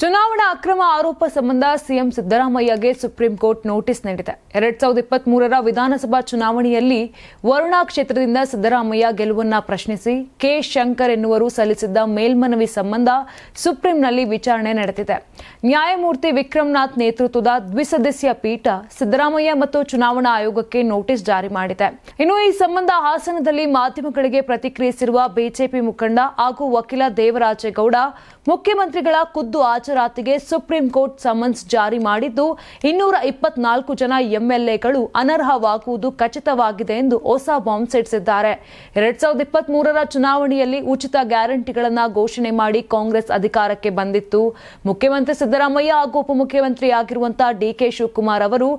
ಚುನಾವಣಾ ಅಕ್ರಮ ಆರೋಪ ಸಂಬಂಧ ಸಿಎಂ ಸಿದ್ದರಾಮಯ್ಯಗೆ ಸುಪ್ರೀಂ ಕೋರ್ಟ್ ನೋಟಿಸ್ ನೀಡಿದೆ. ಎರಡ್ ಸಾವಿರದ ಇಪ್ಪತ್ತ್ ಮೂರರ ವಿಧಾನಸಭಾ ಚುನಾವಣೆಯಲ್ಲಿ ವರುಣಾ ಕ್ಷೇತ್ರದಿಂದ ಸಿದ್ದರಾಮಯ್ಯ ಗೆಲುವನ್ನ ಪ್ರಶ್ನಿಸಿ, ಕೆ ಶಂಕರ್ ಎನ್ನುವರು ಸಲ್ಲಿಸಿದ್ದ ಮೇಲ್ಮನವಿ ಸಂಬಂಧ ಸುಪ್ರೀಂನಲ್ಲಿ ವಿಚಾರಣೆ ನಡೆದಿದೆ. ನ್ಯಾಯಮೂರ್ತಿ ವಿಕ್ರಮ್ನಾಥ್ ನೇತೃತ್ವದ ದ್ವಿಸದಸ್ಯ ಪೀಠ ಸಿದ್ದರಾಮಯ್ಯ ಮತ್ತು ಚುನಾವಣಾ ಆಯೋಗಕ್ಕೆ ನೋಟಿಸ್ ಜಾರಿ ಮಾಡಿದೆ. ಇನ್ನು ಈ ಸಂಬಂಧ ಹಾಸನದಲ್ಲಿ ಮಾಧ್ಯಮಗಳಿಗೆ ಪ್ರತಿಕ್ರಿಯಿಸಿರುವ ಬಿಜೆಪಿ ಮುಖಂಡ ಹಾಗೂ ವಕೀಲ ದೇವರಾಜೇಗೌಡ ಮುಖ್ಯಮಂತ್ರಿಗಳ ಖುದ್ದು ಹಾಜರಾತಿಗೆ ಸುಪ್ರೀಂ ಕೋರ್ಟ್ ಸಮನ್ಸ್ ಜಾರಿ ಮಾಡಿದ್ದು ಇನ್ನೂರ ಇಪ್ಪತ್ನಾಲ್ಕು ಜನ ಎಂಎಲ್ಎಗಳು ಅನರ್ಹವಾಗುವುದು ಖಚಿತವಾಗಿದೆ ಎಂದು ಹೊಸ ಬಾಂಬ್ ಸಿಡಿಸಿದ್ದಾರೆ ಎರಡ್ ಸಾವಿರದ ಚುನಾವಣೆಯಲ್ಲಿ ಉಚಿತ ಗ್ಯಾರಂಟಿಗಳನ್ನ ಘೋಷಣೆ ಮಾಡಿ ಕಾಂಗ್ರೆಸ್ ಅಧಿಕಾರಕ್ಕೆ ಬಂದಿತ್ತು. ಮುಖ್ಯಮಂತ್ರಿ ಸಿದ್ದರಾಮಯ್ಯ ಹಾಗೂ ಉಪಮುಖ್ಯಮಂತ್ರಿ ಆಗಿರುವಂತಹ ಡಿಕೆ ಶಿವಕುಮಾರ್ ಅವರು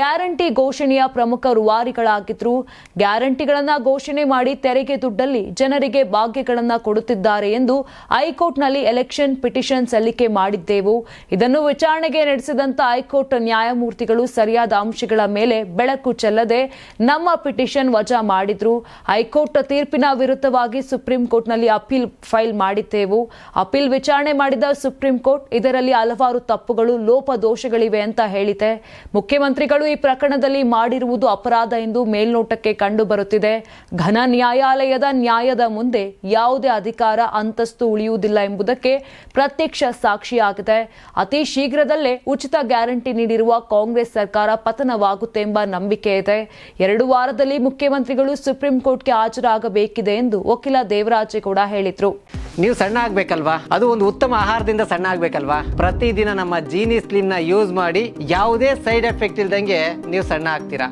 ಗ್ಯಾರಂಟಿ ಘೋಷಣೆಯ ಪ್ರಮುಖ ರೂವಾರಿಗಳಾಗಿದ್ರು. ಗ್ಯಾರಂಟಿಗಳನ್ನ ಘೋಷಣೆ ಮಾಡಿ ತೆರಿಗೆ ದುಡ್ಡಲ್ಲಿ ಜನರಿಗೆ ಭಾಗ್ಯಗಳನ್ನ ಕೊಡುತ್ತಿದ್ದಾರೆ ಎಂದು ಹೈಕೋರ್ಟ್ನಲ್ಲಿ ಎಲೆಕ್ಷನ್ ಪಿಟಿಷನ್ ಸಲ್ಲಿಕೆ ಮಾಡಿದ್ದೆವು. ಇದನ್ನು ವಿಚಾರಣೆಗೆ ನಡೆಸಿದಂತ ಹೈಕೋರ್ಟ್ ನ್ಯಾಯಮೂರ್ತಿಗಳು ಸರಿಯಾದ ಅಂಶಗಳ ಮೇಲೆ ಬೆಳಕು ಚೆಲ್ಲದೆ ನಮ್ಮ ಪಿಟಿಷನ್ ವಜಾ ಮಾಡಿದ್ರು. ಹೈಕೋರ್ಟ್ ತೀರ್ಪಿನ ವಿರುದ್ಧವಾಗಿ ಸುಪ್ರೀಂ ಕೋರ್ಟ್ನಲ್ಲಿ ಅಪೀಲ್ ಫೈಲ್ ಮಾಡಿದ್ದೆವು. ಅಪೀಲ್ ವಿಚಾರಣೆ ಮಾಡಿದ ಸುಪ್ರೀಂ ಕೋರ್ಟ್, ಇದರಲ್ಲಿ ಹಲವಾರು ತಪ್ಪುಗಳು ಲೋಪದೋಷಗಳಿವೆ ಅಂತ ಹೇಳಿದೆ. ಮುಖ್ಯಮಂತ್ರಿಗಳು ಈ ಪ್ರಕರಣದಲ್ಲಿ ಮಾಡಿರುವುದು ಅಪರಾಧ ಎಂದು ಮೇಲ್ನೋಟಕ್ಕೆ ಕಂಡು ಬರುತ್ತಿದೆ ಘನ ನ್ಯಾಯಾಲಯದ ನ್ಯಾಯದ ಮುಂದೆ ಯಾವುದೇ ಅಧಿಕಾರ, ಅಂತಸ್ತು ಉಳಿಯುವುದಿಲ್ಲ ಎಂಬುದಕ್ಕೆ ಪ್ರತ್ಯಕ್ಷ ಸಾಕ್ಷಿಯಾಗಿದೆ ಅತಿ ಶೀಘ್ರದಲ್ಲೇ ಉಚಿತ ಗ್ಯಾರಂಟಿ ನೀಡಿರುವ ಕಾಂಗ್ರೆಸ್ ಸರ್ಕಾರ ಪತನವಾಗುತ್ತೆ ಎಂಬ ನಂಬಿಕೆ ಇದೆ. ಎರಡು ವಾರದಲ್ಲಿ ಮುಖ್ಯಮಂತ್ರಿಗಳು ಸುಪ್ರೀಂ ಕೋರ್ಟ್ಗೆ ಹಾಜರಾಗಬೇಕಿದೆ ಎಂದು ವಕೀಲ ದೇವರಾಜೇಗೌಡ ಹೇಳಿದ್ರು. ನೀವು ಸಣ್ಣ ಆಗ್ಬೇಕಲ್ವಾ? ಅದು ಒಂದು ಉತ್ತಮ ಆಹಾರದಿಂದ ಸಣ್ಣ ಆಗ್ಬೇಕಲ್ವಾ? ಪ್ರತಿದಿನ ನಮ್ಮ ಜೀನಿ ಸ್ಲಿಮ್ನ ಯೂಸ್ ಮಾಡಿ ಯಾವುದೇ ಸೈಡ್ ಎಫೆಕ್ಟ್ ಇಲ್ದಂಗೆ ನೀವು ಸಣ್ಣ ಆಗ್ತೀರಾ?